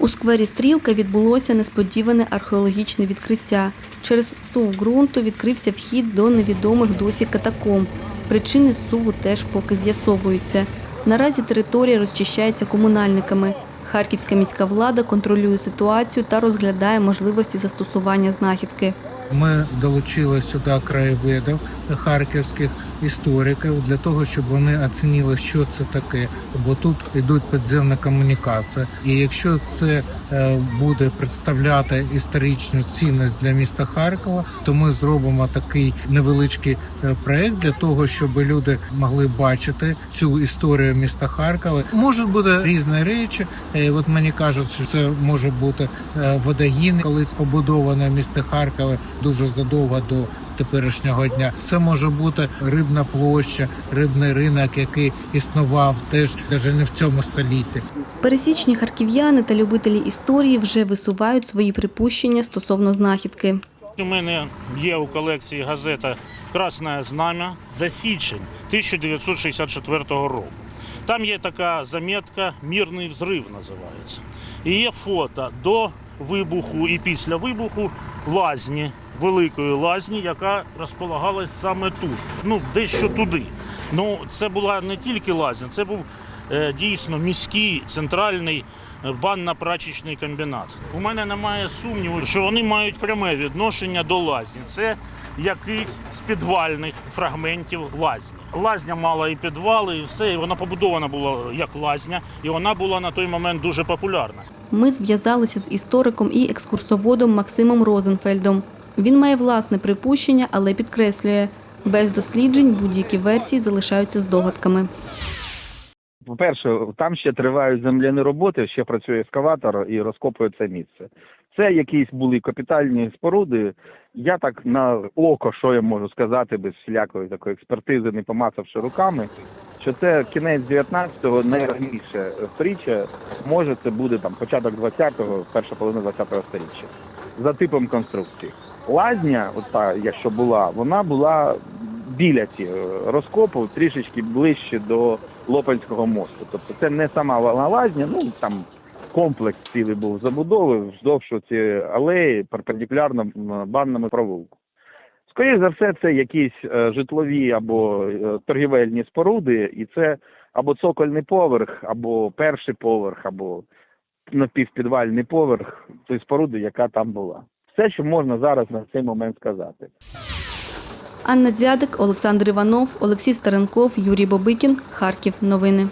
У сквері Стрілка відбулося несподіване археологічне відкриття. Через сув ґрунту відкрився вхід до невідомих досі катакомб. Причини суву теж поки з'ясовуються. Наразі територія розчищається комунальниками. Харківська міська влада контролює ситуацію та розглядає можливості застосування знахідки. Ми долучили сюди краєвидів харківських істориків для того, щоб вони оцінили, що це таке, бо тут йдуть підземна комунікація. І якщо це е, буде представляти історичну цінність для міста Харкова, то ми зробимо такий невеличкий е, проект для того, щоб люди могли бачити цю історію міста Харкова. Можуть бути різні речі. Е, От мені кажуть, що це може бути водогін, колись побудоване місто Харкове дуже задовго до теперішнього дня. Це може бути рибна площа, рибний ринок, який існував теж навіть не в цьому столітті. Пересічні харків'яни та любителі історії вже висувають свої припущення стосовно знахідки. У мене є у колекції газета Красне знам'я за січень 1964 року. Там є така замітка Мірний взрив називається. І є фото до вибуху і після вибуху лазні, великої лазні, яка розполагалась саме тут. Ну, дещо туди. Ну, це була не тільки лазня, це був е, дійсно міський центральний е, банно-прачечний комбінат. У мене немає сумніву, що вони мають пряме відношення до лазні. Це якийсь з підвальних фрагментів лазні. Лазня мала і підвали, і все. І вона побудована була як лазня, і вона була на той момент дуже популярна. Ми зв'язалися з істориком і екскурсоводом Максимом Розенфельдом. Він має власне припущення, але підкреслює, без досліджень будь-які версії залишаються здогадками. По-перше, там ще тривають земляні роботи, ще працює ескаватор і розкопує це місце. Це якісь були капітальні споруди. Я так на око, що я можу сказати, без всілякої такої експертизи, не помацавши руками, що це кінець 19-го, найраніше сторіччя, може це буде там початок 20-го, перша половина 20-го сторіччя. За типом конструкції. Лазня, от якщо була, вона була біля цього розкопу, трішечки ближче до Лопанського мосту. Тобто це не сама лазня, ну там комплекс цілий був забудови вздовж цієї алеї перпендикулярно банному провулку. Скоріше за все, це якісь е, житлові або е, торгівельні споруди, і це або цокольний поверх, або перший поверх, або напівпідвальний поверх тої споруди, яка там була. Все, що можна зараз на цей момент сказати. Анна Дзядик, Олександр Іванов, Олексій Старенков, Юрій Бобикін. Харків. Новини.